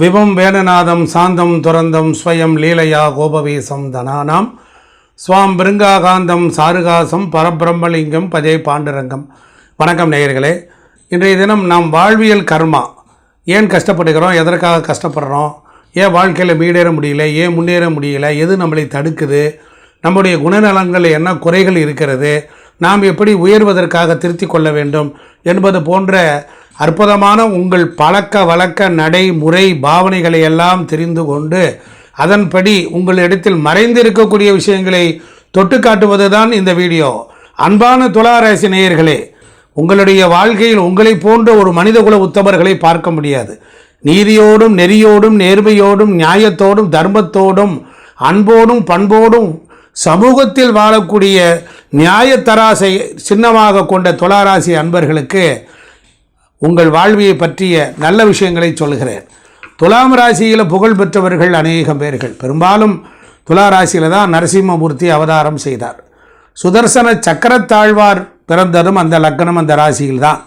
விவம் வேணநாதம் சாந்தம் துரந்தம் ஸ்வயம் லீலையா கோபவேசம் தனானாம். ஸ்வாம் பிருங்காகாந்தம் சாருகாசம் பரபிரம்மலிங்கம் பஜே பாண்டுரங்கம். வணக்கம் நேயர்களே இன்றைய தினம் நாம் வாழ்வியல் கர்மா. ஏன் கஷ்டப்படுகிறோம்? எதற்காக கஷ்டப்படுறோம்? ஏன் வாழ்க்கையில் மீடேற முடியல? ஏன் முன்னேற முடியல? எது நம்மளை தடுக்குது? நம்முடைய குணநலங்களில் என்ன குறைகள் இருக்கிறது? நாம் எப்படி உயர்வதற்காக திருத்திக் கொள்ள வேண்டும்? என்பது போன்ற அற்புதமான உங்கள் பழக்க வழக்க நடைமுறை பாவனைகளை எல்லாம் தெரிந்து கொண்டு அதன்படி உங்களிடத்தில் மறைந்திருக்கக்கூடிய விஷயங்களை தொட்டு காட்டுவது தான் இந்த வீடியோ. அன்பான துளாராசி நேயர்களே உங்களுடைய வாழ்க்கையில் உங்களைப் போன்ற ஒரு மனிதகுல உத்தமர்களை பார்க்க முடியாது. நீதியோடும் நெறியோடும் நேர்மையோடும் நியாயத்தோடும் தர்மத்தோடும் அன்போடும் பண்போடும் சமூகத்தில் வாழக்கூடிய நியாயத்தராசை சின்னமாக கொண்ட துளாராசி அன்பர்களுக்கு உங்கள் வாழ்வியை பற்றிய நல்ல விஷயங்களை சொல்கிறேன் துலாம் ராசியில் புகழ் பெற்றவர்கள் அநேகம் பேர்கள். பெரும்பாலும் துலா ராசியில் தான் நரசிம்மமூர்த்தி அவதாரம் செய்தார். சுதர்சன சக்கரத்தாழ்வார் பிறந்ததும் அந்த லக்னம் அந்த ராசியில் தான்.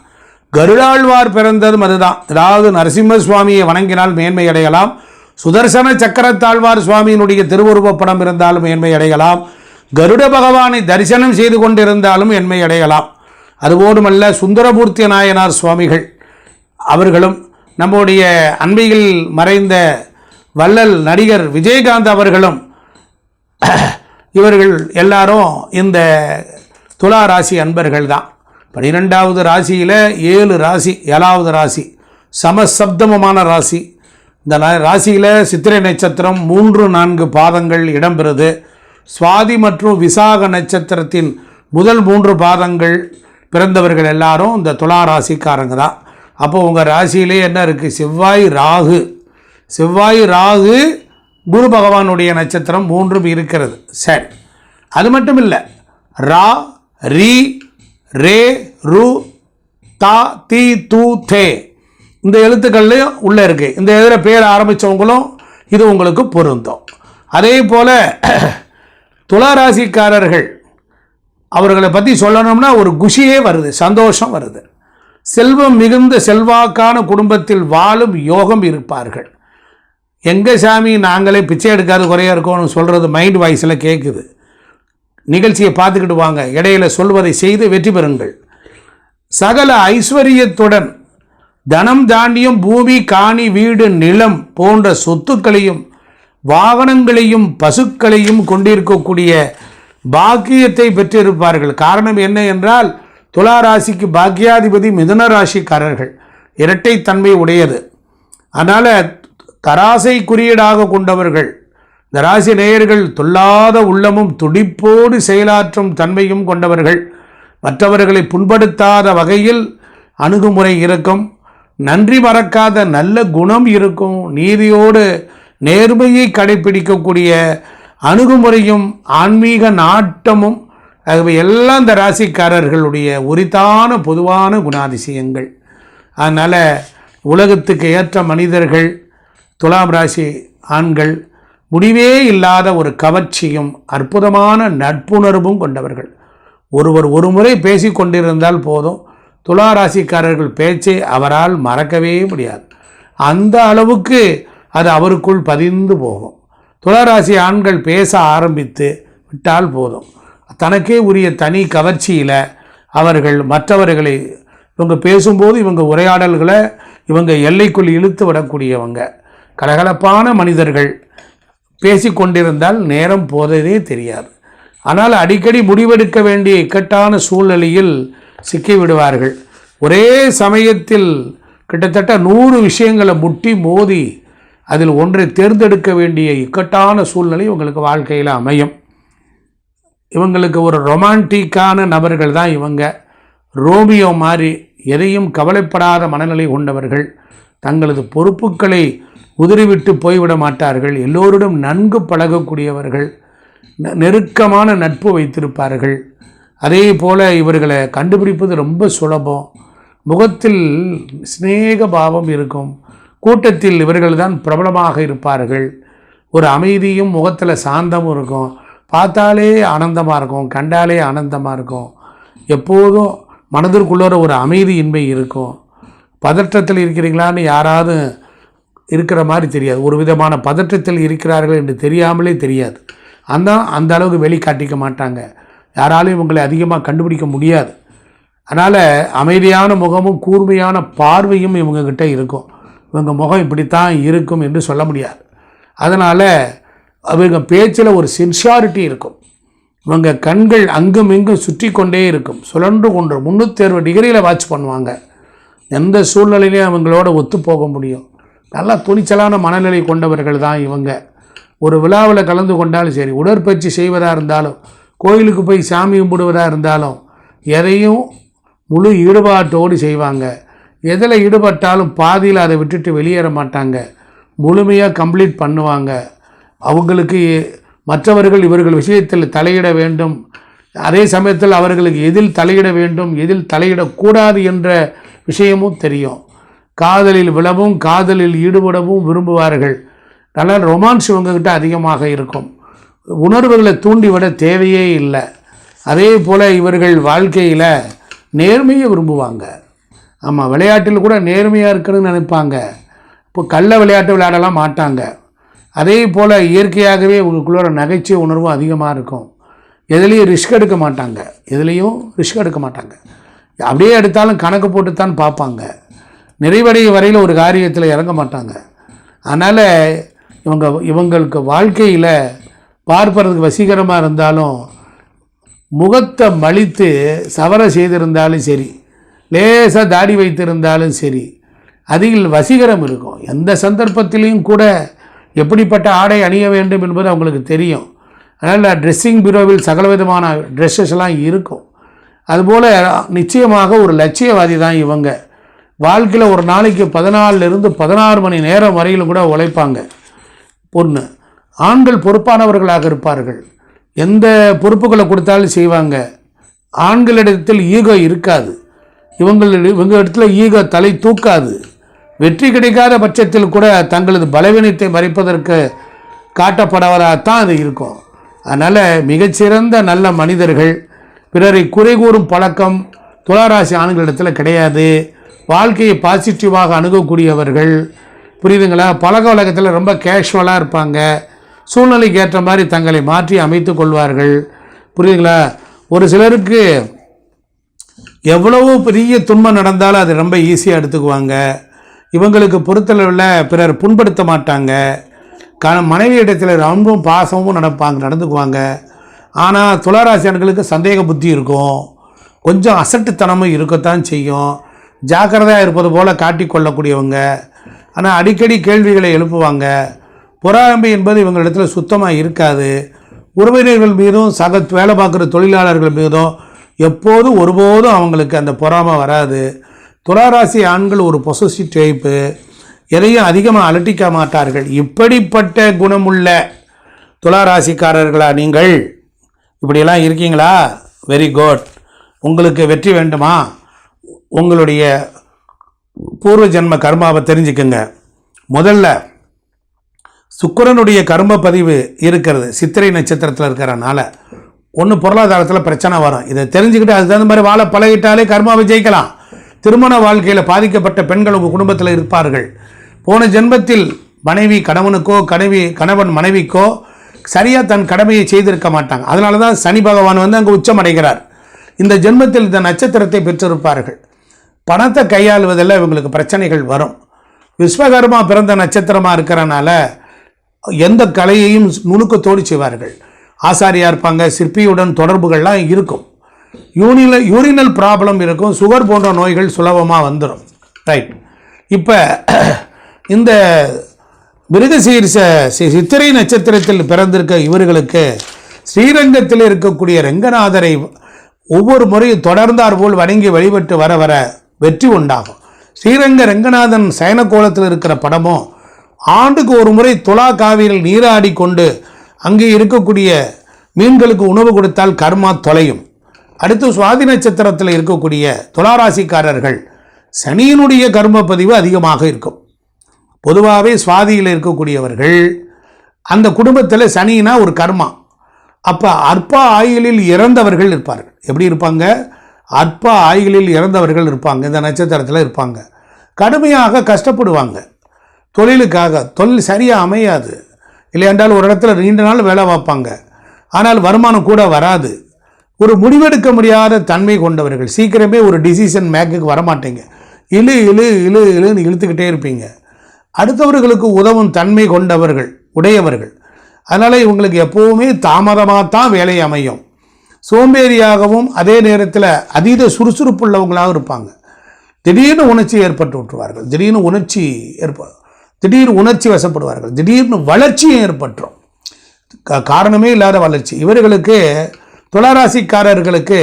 கருடாழ்வார் பிறந்ததும் அதுதான். அதாவது நரசிம்ம சுவாமியை வணங்கினால் மேன்மை அடையலாம் சுதர்சன சக்கரத்தாழ்வார் சுவாமியினுடைய திருவுருவப் படம் இருந்தாலும் மேன்மை அடையலாம் கருட பகவானை தரிசனம் செய்து கொண்டிருந்தாலும் மேன்மை அடையலாம் அதுபோடுமல்ல சுந்தரமூர்த்தி நாயனார் சுவாமிகள் அவர்களும் நம்முடைய அண்மையில் மறைந்த வள்ளல் நடிகர் விஜயகாந்த் அவர்களும் இவர்கள் எல்லாரும் இந்த துலா ராசி அன்பர்கள் தான் பனிரெண்டாவது ராசியில் ஏழு ராசி ஏழாவது ராசி சமசப்தமமான ராசி. இந்த ராசியில் சித்திரை நட்சத்திரம் மூன்று நான்கு பாதங்கள் இடம்பெறுது. சுவாதி மற்றும் விசாக நட்சத்திரத்தின் முதல் மூன்று பாதங்கள் பிறந்தவர்கள் எல்லாரும் இந்த துலா ராசிக்காரங்க தான். அப்போ உங்கள் ராசியிலே என்ன இருக்குது செவ்வாய் ராகு. செவ்வாய் ராகு குரு பகவானுடைய நட்சத்திரம் மூன்றும் இருக்கிறது. சரி. அது மட்டும் இல்லை. ரா ரி ரே ரு தா தி தூ தே. இந்த எழுத்துக்கள்லையும் உள்ளே இருக்குது இந்த இதில் பேர் ஆரம்பித்தவங்களும் இது உங்களுக்கு பொருந்தும். அதே போல் துளாராசிக்காரர்கள் அவர்களை பற்றி சொல்லணும்னா ஒரு குஷியே வருது. சந்தோஷம் வருது. செல்வம் மிகுந்த செல்வாக்கான குடும்பத்தில் வாழும் யோகம் இருப்பார்கள். எங்கள் சாமி நாங்களே பிச்சை எடுக்காத குறையாக இருக்கோம்னு சொல்கிறது மைண்ட் வாய்ஸில் கேட்குது நிகழ்ச்சியை பார்த்துக்கிட்டு வாங்க. இடையில சொல்வதை செய்து வெற்றி பெறுங்கள். சகல ஐஸ்வர்யத்துடன் தனம் தாண்டியும் பூமி காணி வீடு நிலம் போன்ற சொத்துக்களையும் வாகனங்களையும் பசுக்களையும் கொண்டிருக்கக்கூடிய பாக்கியத்தை பெற்றிருப்பார்கள். காரணம் என்ன என்றால் துலா ராசிக்கு பாக்கியாதிபதி மிதுன ராசிக்காரர்கள் இரட்டைத்தன்மை உடையது. அதனால் தராசை குறியீடாக கொண்டவர்கள் இந்த ராசி நேயர்கள் தொல்லாத உள்ளமும் துடிப்போடு செயலாற்றும் தன்மையும் கொண்டவர்கள். மற்றவர்களை புண்படுத்தாத வகையில் அணுகுமுறை இருக்கும். நன்றி மறக்காத நல்ல குணம் இருக்கும். நீதியோடு நேர்மையை கடைபிடிக்கக்கூடிய அணுகுமுறையும் ஆன்மீக நாட்டமும் ஆகவே எல்லாம் இந்த ராசிக்காரர்களுடைய உரித்தான பொதுவான குணாதிசயங்கள். அதனால் உலகத்துக்கு ஏற்ற மனிதர்கள் துலாம் ராசி ஆண்கள் முடிவே இல்லாத ஒரு கவர்ச்சியும் அற்புதமான நட்புணர்வும் கொண்டவர்கள். ஒருவர் ஒரு முறை பேசி கொண்டிருந்தால் போதும். துலா ராசிக்காரர்கள் பேச்சை அவரால் மறக்கவே முடியாது. அந்த அளவுக்கு அது அவருக்குள் பதிந்து போகும். துளாராசி ஆண்கள் பேச ஆரம்பித்து விட்டால் போதும். தனக்கே உரிய தனி கவர்ச்சியில் அவர்கள் மற்றவர்களை இவங்க பேசும்போது இவங்க உரையாடல்களை இவங்க எல்லைக்குள் இழுத்து விடக்கூடியவங்க. கலகலப்பான மனிதர்கள் பேசிக்கொண்டிருந்தால் நேரம் போததே தெரியாது. ஆனால் அடிக்கடி முடிவெடுக்க வேண்டிய இக்கட்டான சூழ்நிலையில் சிக்கிவிடுவார்கள் ஒரே சமயத்தில் கிட்டத்தட்ட நூறு விஷயங்களை முட்டி மோதி அதில் ஒன்றை தேர்ந்தெடுக்க வேண்டிய இக்கட்டான சூழ்நிலை உங்களுக்கு வாழ்க்கையில் அமையும். இவங்களுக்கு ஒரு ரொமான்டிக்கான நபர்கள் தான் இவங்க. ரோமியோ மாதிரி எதையும் கவலைப்படாத மனநிலை கொண்டவர்கள் தங்களது பொறுப்புகளை உதிரிவிட்டு போய்விட மாட்டார்கள். எல்லோரிடம் நன்கு பழகக்கூடியவர்கள் நெ- நெருக்கமான நட்பு வைத்திருப்பார்கள். அதே போல் இவர்களை கண்டுபிடிப்பது ரொம்ப சுலபம். முகத்தில் சிநேக பாவம் இருக்கும். கூட்டத்தில் இவர்கள் தான் பிரபலமாக இருப்பார்கள். ஒரு அமைதியும் முகத்தில் சாந்தமும் இருக்கும். பார்த்தாலே ஆனந்தமாக இருக்கும் கண்டாலே ஆனந்தமாக இருக்கும். எப்போதும் மனதிற்குள்ளே ஒரு அமைதியின்மை இருக்கும். பதற்றத்தில் இருக்கிறீங்களான்னு யாராவது இருக்கிற மாதிரி தெரியாது. ஒரு விதமான பதற்றத்தில் இருக்கிறார்கள் என்று தெரியாமலே தெரியாது. அந்த அந்த அளவுக்கு வெளிக்காட்டிக்க மாட்டாங்க. யாராலும் இவங்களை அதிகமாக கண்டுபிடிக்க முடியாது. அதனால் அமைதியான முகமும் கூர்மையான பார்வையும் இவங்கக்கிட்ட இருக்கும். இவங்க முகம் இப்படித்தான் இருக்கும் என்று சொல்ல முடியாது. அதனால் அவங்க பேச்சில் ஒரு சின்சியாரிட்டி இருக்கும். இவங்க கண்கள் அங்கும் இங்கும் சுற்றி கொண்டே இருக்கும். சுழன்று கொண்டு முந்நூற்றி அறுபது டிகிரியில் வாட்ச் பண்ணுவாங்க. எந்த சூழ்நிலையிலையும் அவங்களோட ஒத்து போக முடியும். நல்லா துணிச்சலான மனநிலை கொண்டவர்கள் தான் இவங்க. ஒரு விழாவில் கலந்து கொண்டாலும் சரி உடற்பயிற்சி செய்வதாக இருந்தாலும் கோயிலுக்கு போய் சாமி கும்பிடுவதாக இருந்தாலும் எதையும் முழு ஈடுபாட்டோடு செய்வாங்க. எதில் ஈடுபட்டாலும் பாதியில் அதை விட்டுட்டு வெளியேற மாட்டாங்க. முழுமையாக கம்ப்ளீட் பண்ணுவாங்க. அவங்களுக்கு மற்றவர்கள் இவர்கள் விஷயத்தில் தலையிட வேண்டும். அதே சமயத்தில் அவர்களுக்கு எதில் தலையிட வேண்டும் எதில் தலையிடக்கூடாது என்ற விஷயமும் தெரியும். காதலில் விழவும் காதலில் ஈடுபடவும் விரும்புவார்கள். நல்லா ரொமான்ஸ் இவங்ககிட்ட அதிகமாக இருக்கும். உணர்வுகளை தூண்டிவிட தேவையே இல்லை. அதே போல் இவர்கள் வாழ்க்கையில் நேர்மையை விரும்புவாங்க. ஆமாம் விளையாட்டில் கூட நேர்மையாக இருக்கணும்னு நினைப்பாங்க. இப்போ கள்ள விளையாட்டு விளையாடலாம் மாட்டாங்க. அதே போல் இயற்கையாகவே உங்களுக்குள்ளோட நகைச்சுவை உணர்வும் அதிகமாக இருக்கும். எதுலேயும் ரிஸ்க் எடுக்க மாட்டாங்க. எதுலேயும் ரிஸ்க் எடுக்க மாட்டாங்க. அப்படியே எடுத்தாலும் கணக்கு போட்டு தான் பார்ப்பாங்க. நிறைவடைய வரையில் ஒரு காரியத்தில் இறங்க மாட்டாங்க. அதனால் இவங்க இவங்களுக்கு வாழ்க்கையில் பார்ப்பறதுக்கு வசீகரமாக இருந்தாலும் முகத்தை மலித்து சவர செய்திருந்தாலும் சரி லேசாக தாடி வைத்திருந்தாலும் சரி அதில் வசீகரம் இருக்கும். எந்த சந்தர்ப்பத்திலையும் கூட எப்படிப்பட்ட ஆடை அணிய வேண்டும் என்பது அவங்களுக்கு தெரியும். அதனால் ட்ரெஸ்ஸிங் பீரோவில் சகலவிதமான ட்ரெஸ்ஸஸ் எல்லாம் இருக்கும். அதுபோல் நிச்சயமாக ஒரு லட்சியவாதி தான் இவங்க. வாழ்க்கையில் ஒரு நாளைக்கு பதினாலிருந்து பதினாறு மணி நேரம் வரையிலும் கூட உழைப்பாங்க. பொண்ணு. ஆண்கள் பொறுப்பானவர்களாக இருப்பார்கள். எந்த பொறுப்புகளை கொடுத்தாலும் செய்வாங்க. ஆண்களிடத்தில் ஈகோ இருக்காது. இவங்கள் இவங்க இடத்துல ஈகோ தலை தூக்காது. வெற்றி கிடைக்காத பட்சத்தில் கூட தங்களது பலவீனத்தை மறைப்பதற்கு காட்டப்படவராகத்தான் அது இருக்கும். அதனால் மிகச்சிறந்த நல்ல மனிதர்கள் பிறரை குறை கூறும் பழக்கம் துளாராசி ஆண்களிடத்தில் கிடையாது. வாழ்க்கையை பாசிட்டிவாக அணுகக்கூடியவர்கள் புரியுதுங்களா? பழக்க வழக்கத்தில் ரொம்ப கேஷுவலாக இருப்பாங்க. சூழ்நிலைக்கு ஏற்ற மாதிரி தங்களை மாற்றி அமைத்து கொள்வார்கள். புரியுதுங்களா? ஒரு சிலருக்கு எவ்வளவோ பெரிய துன்பம் நடந்தாலும் அது ரொம்ப ஈஸியாக எடுத்துக்குவாங்க. இவங்களுக்கு பொறுத்தளவில் பிறர் புண்படுத்த மாட்டாங்க. க மனைவி இடத்துல ரொம்பவும் பாசமும் நடப்பாங்க நடந்துக்குவாங்க. ஆனால் துளாராசியான்களுக்கு சந்தேக புத்தி இருக்கும். கொஞ்சம் அசட்டுத்தனமும் இருக்கத்தான் செய்யும். ஜாக்கிரதையாக இருப்பது போல் காட்டிக்கொள்ளக்கூடியவங்க ஆனால் அடிக்கடி கேள்விகளை எழுப்புவாங்க. பொறாமை என்பது இவங்களிடத்தில் சுத்தமாக இருக்காது. உறவினர்கள் மீதும் சக வேலை பார்க்குற தொழிலாளர்கள் மீதும் எப்போதும் ஒருபோதும் அவங்களுக்கு அந்த பொறாமை வராது. துளாராசி ஆண்கள் ஒரு பொசசிவ் டைப்பு எதையும் அதிகமாக அலட்டிக்க மாட்டார்கள். இப்படிப்பட்ட குணமுள்ள துளாராசிக்காரர்களா நீங்கள்? இப்படியெல்லாம் இருக்கீங்களா? வெரி குட் உங்களுக்கு வெற்றி வேண்டுமா? உங்களுடைய பூர்வ ஜென்ம கர்மாவை தெரிஞ்சுக்குங்க. முதல்ல சுக்கரனுடைய கர்ம பதிவு இருக்கிறது. சித்திரை நட்சத்திரத்தில் இருக்கிறனால. ஒன்று பொருளாதாரத்தில் பிரச்சனை வரும். இதை தெரிஞ்சுக்கிட்டு அதுக்கு தகுந்த மாதிரி வாழை பழகிட்டாலே கர்மாவை ஜெயிக்கலாம். திருமண வாழ்க்கையில் பாதிக்கப்பட்ட பெண்கள் உங்கள் குடும்பத்தில் இருப்பார்கள். போன ஜென்மத்தில் மனைவி கணவனுக்கோ கனவி கணவன் மனைவிக்கோ சரியாக தன் கடமையை செய்திருக்க மாட்டாங்க. அதனால தான் சனி பகவான் வந்து அங்கே உச்சம் அடைகிறார் இந்த ஜென்மத்தில் இந்த நட்சத்திரத்தை பெற்றிருப்பார்கள். பணத்தை கையாளுவதில் இவங்களுக்கு பிரச்சனைகள் வரும். விஸ்வகர்மா பிறந்த நட்சத்திரமாக இருக்கிறனால எந்த கலையையும் நுணுக்கத்தோடு செய்வார்கள். ஆசாரியாக இருப்பாங்க சிற்பியுடன் தொடர்புகள்லாம் இருக்கும். யூனில யூரினல் ப்ராப்ளம் இருக்கும் சுகர் போன்ற நோய்கள் சுலபமாக வந்துடும் ரைட் இப்போ இந்த மிருகசீரிச சி- சித்திரை நட்சத்திரத்தில் பிறந்திருக்க இவர்களுக்கு ஸ்ரீரங்கத்தில் இருக்கக்கூடிய ரெங்கநாதரை ஒவ்வொரு முறையும் தொடர்ந்தார் போல் வணங்கி வழிபட்டு வர வர வெற்றி உண்டாகும். ஸ்ரீரங்க ரெங்கநாதன் சயன கோலத்தில் இருக்கிற படமும் ஆண்டுக்கு ஒரு முறை துலா காவியில் நீராடி கொண்டு அங்கே இருக்கக்கூடிய மீன்களுக்கு உணவு கொடுத்தால் கர்மா தொலையும். அடுத்து சுவாதி நட்சத்திரத்தில் இருக்கக்கூடிய துளாராசிக்காரர்கள் சனியினுடைய கர்ம பதிவு அதிகமாக இருக்கும். பொதுவாகவே சுவாதியில் இருக்கக்கூடியவர்கள் அந்த குடும்பத்தில் சனினா ஒரு கர்மா. அப்போ அற்ப ஆயுளில் இறந்தவர்கள் இருப்பார்கள். எப்படி இருப்பாங்க? அற்ப ஆயுளில் இறந்தவர்கள் இருப்பாங்க. இந்த நட்சத்திரத்தில் இருப்பாங்க. கடுமையாக கஷ்டப்படுவாங்க. தொழிலுக்காக தொழில் சரியாக அமையாது. இல்லையென்றால் ஒரு இடத்துல நீண்ட நாள் வேலை பார்ப்பாங்க. ஆனால் வருமானம் கூட வராது. ஒரு முடிவெடுக்க முடியாத தன்மை கொண்டவர்கள். சீக்கிரமே ஒரு டிசிஷன் மேக்குக்கு வரமாட்டீங்க. இழு இழு இழு இழுன்னு இழுத்துக்கிட்டே இருப்பீங்க. அடுத்தவர்களுக்கு உதவும் தன்மை கொண்டவர்கள் உடையவர்கள். அதனால் இவங்களுக்கு எப்போவுமே தாமதமாக தான் வேலை அமையும். சோம்பேறியாகவும் அதே நேரத்தில் அதீத சுறுசுறுப்புள்ளவங்களாகவும் இருப்பாங்க. திடீர்னு உணர்ச்சி ஏற்பட்டு விட்டுருவார்கள். திடீர்னு உணர்ச்சி ஏற்ப திடீர் உணர்ச்சி வசப்படுவார்கள். திடீர்னு வளர்ச்சியும் ஏற்பட்டுரும். காரணமே இல்லாத வளர்ச்சி. இவர்களுக்கு துளராசிக்காரர்களுக்கு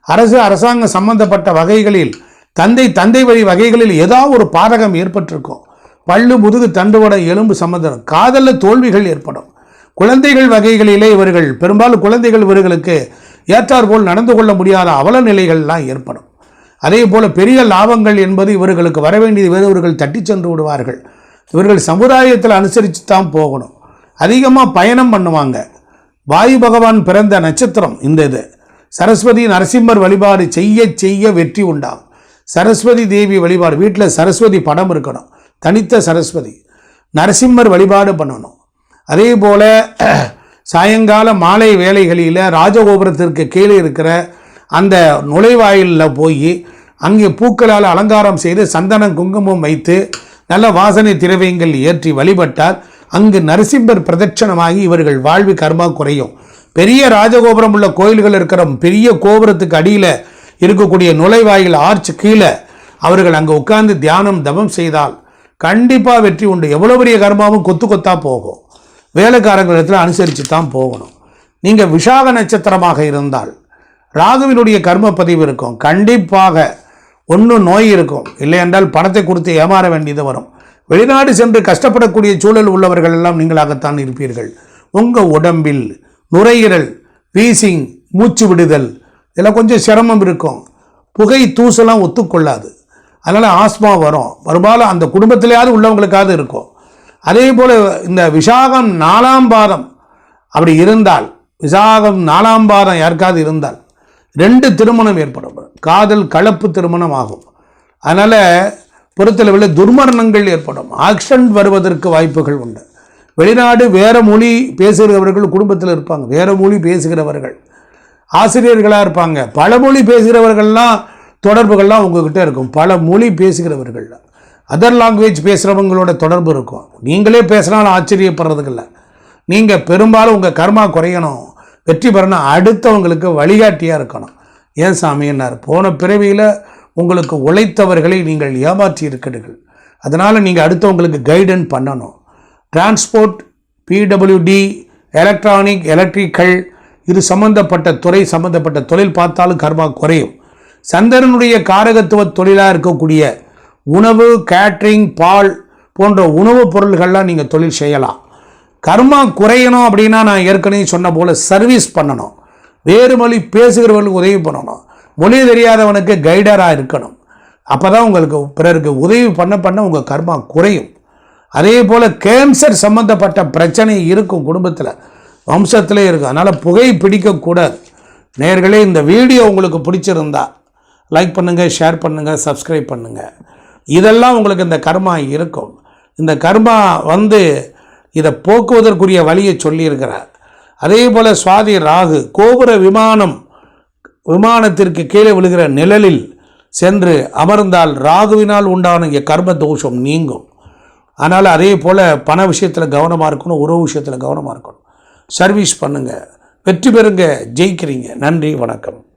அரசு அரசாங்கம் சம்பந்தப்பட்ட வகைகளில் தந்தை தந்தை வழி வகைகளில் ஏதாவது ஒரு பாதகம் ஏற்பட்டிருக்கும். பல்லு முதுகு தண்டுவட எலும்பு சம்பந்தம் காதலில் தோல்விகள் ஏற்படும். குழந்தைகள் வகைகளிலே இவர்கள் பெரும்பாலும் குழந்தைகள் இவர்களுக்கு ஏற்றாற்போல் நடந்து கொள்ள முடியாத அவல நிலைகள்லாம் ஏற்படும். அதே போல் பெரிய லாபங்கள் என்பது இவர்களுக்கு வர வேண்டியது வேறு இவர்கள் தட்டிச் சென்று விடுவார்கள். இவர்கள் சமுதாயத்தில் அனுசரித்து தான் போகணும். அதிகமாக பயணம் பண்ணுவாங்க. வாயு பகவான் பிறந்த நட்சத்திரம் இந்த இது. சரஸ்வதி நரசிம்மர் வழிபாடு செய்ய செய்ய வெற்றி உண்டாகும் சரஸ்வதி தேவி வழிபாடு வீட்டில் சரஸ்வதி படம் இருக்கணும். தனித்த சரஸ்வதி. நரசிம்மர் வழிபாடு பண்ணணும். அதே போல் சாயங்கால மாலை வேளைகளில் ராஜகோபுரத்திற்கு கீழே இருக்கிற அந்த நுழைவாயிலில் போய் அங்கே பூக்களால் அலங்காரம் செய்து சந்தனம் குங்குமம் வைத்து நல்ல வாசனை திரவியங்கள் ஏற்றி வழிபட்டால் அங்கு நரசிம்மர் பிரதட்சணமாகி இவர்கள் வாழ்வு கர்மா குறையும். பெரிய ராஜகோபுரம் உள்ள கோயில்கள் இருக்கிற பெரிய கோபுரத்துக்கு அடியில் இருக்கக்கூடிய நுழைவாயில் ஆர்ச் கீழே அவர்கள் அங்கே உட்கார்ந்து தியானம் தபம் செய்தால் கண்டிப்பாக வெற்றி உண்டு. எவ்வளோ பெரிய கர்மாவும் கொத்து கொத்தாக போகும். வேலைக்காரங்களிடத்தில் அனுசரித்து தான் போகணும். நீங்கள் விஷாக நட்சத்திரமாக இருந்தால் ராகுவினுடைய கர்ம பதிவு இருக்கும். கண்டிப்பாக ஒன்றும் நோய் இருக்கும். இல்லை என்றால் பணத்தை கொடுத்து ஏமாற வேண்டியது வரும். வெளிநாடு சென்று கஷ்டப்படக்கூடிய சூழல் உள்ளவர்கள் எல்லாம் நீங்களாகத்தான் இருப்பீர்கள். உங்கள் உடம்பில் நுரையீரல் வீசிங் மூச்சு விடுதல் இதெல்லாம் கொஞ்சம் சிரமம் இருக்கும். புகை தூசெல்லாம் ஒத்துக்கொள்ளாது. அதனால் ஆஸ்மா வரும். பெரும்பாலும் அந்த குடும்பத்திலேயாவது உள்ளவங்களுக்காவது இருக்கும். அதே போல் இந்த விசாகம் நாலாம் பாதம் அப்படி இருந்தால் விசாகம் நாலாம் பாதம் யாருக்காவது இருந்தால் ரெண்டு திருமணம் ஏற்படும். காதல் கலப்பு திருமணம் ஆகும். அதனால் பொறுத்தளவில் துர்மரணங்கள் ஏற்படும். ஆக்சிடென்ட் வருவதற்கு வாய்ப்புகள் உண்டு. வெளிநாடு வேறு மொழி பேசுகிறவர்கள் குடும்பத்தில் இருப்பாங்க. வேறு மொழி பேசுகிறவர்கள். ஆசிரியர்களாக இருப்பாங்க. பல மொழி பேசுகிறவர்கள்லாம் தொடர்புகள்லாம் உங்ககிட்ட இருக்கும். பல மொழி பேசுகிறவர்கள். அதர் லாங்குவேஜ் பேசுகிறவங்களோட தொடர்பு இருக்கும். நீங்களே பேசினாலும் ஆச்சரியப்படுறதுக்கு இல்லை நீங்கள் பெரும்பாலும் உங்கள் கர்மா குறையணும். வெற்றி பெறணும். அடுத்தவங்களுக்கு வழிகாட்டியாக இருக்கணும். ஏன் சாமின்னார் போன பிறவியில் உங்களுக்கு உழைத்தவர்களை நீங்கள் ஏமாற்றி இருக்கிறீர்கள். அதனால் நீங்கள் அடுத்தவங்களுக்கு கைடன் பண்ணணும். டிரான்ஸ்போர்ட் பிடபிள்யூடி எலக்ட்ரானிக் எலக்ட்ரிக்கல் இது சம்பந்தப்பட்ட துறை சம்பந்தப்பட்ட தொழில் பார்த்தாலும் கர்மா குறையும். சந்திரனுடைய காரகத்துவ தொழிலாக இருக்கக்கூடிய உணவு கேட்ரிங் பால் போன்ற உணவுப் பொருள்கள்லாம் நீங்கள் தொழில் செய்யலாம். கர்மா குறையணும் அப்படின்னா நான் ஏற்கனவே சொன்ன போல் சர்வீஸ் பண்ணணும். வேறு மொழி பேசுகிறவர்களுக்கு உதவி பண்ணணும். மொழி தெரியாதவனுக்கு கைடராக இருக்கணும். அப்போ தான் உங்களுக்கு பிறருக்கு உதவி பண்ண பண்ண உங்கள் கர்மா குறையும். அதே போல் கேன்சர் சம்மந்தப்பட்ட பிரச்சனை இருக்கும் குடும்பத்தில். வம்சத்திலே இருக்கும். அதனால் புகை பிடிக்கக்கூடாது நேர்களே இந்த வீடியோ உங்களுக்கு பிடிச்சிருந்தா லைக் பண்ணுங்கள் ஷேர் பண்ணுங்கள் சப்ஸ்கிரைப் பண்ணுங்கள் இதெல்லாம் உங்களுக்கு இந்த கர்மா இருக்கும். இந்த கர்மா வந்து இதை போக்குவதற்குரிய வழியை சொல்லியிருக்கிறார். அதே போல் சுவாதி ராகு கோபுர விமானம் விமானத்திற்கு கீழே விழுகிற நிழலில் சென்று அமர்ந்தால் ராகுவினால் உண்டான இங்கே கர்ம தோஷம் நீங்கும். அதனால் அதே போல் பண விஷயத்தில் கவனமாக இருக்கணும் உறவு விஷயத்தில் கவனமாக இருக்கணும். சர்வீஸ் பண்ணுங்கள் வெற்றி பெறுங்க ஜெயிக்கிறீங்க. நன்றி வணக்கம்.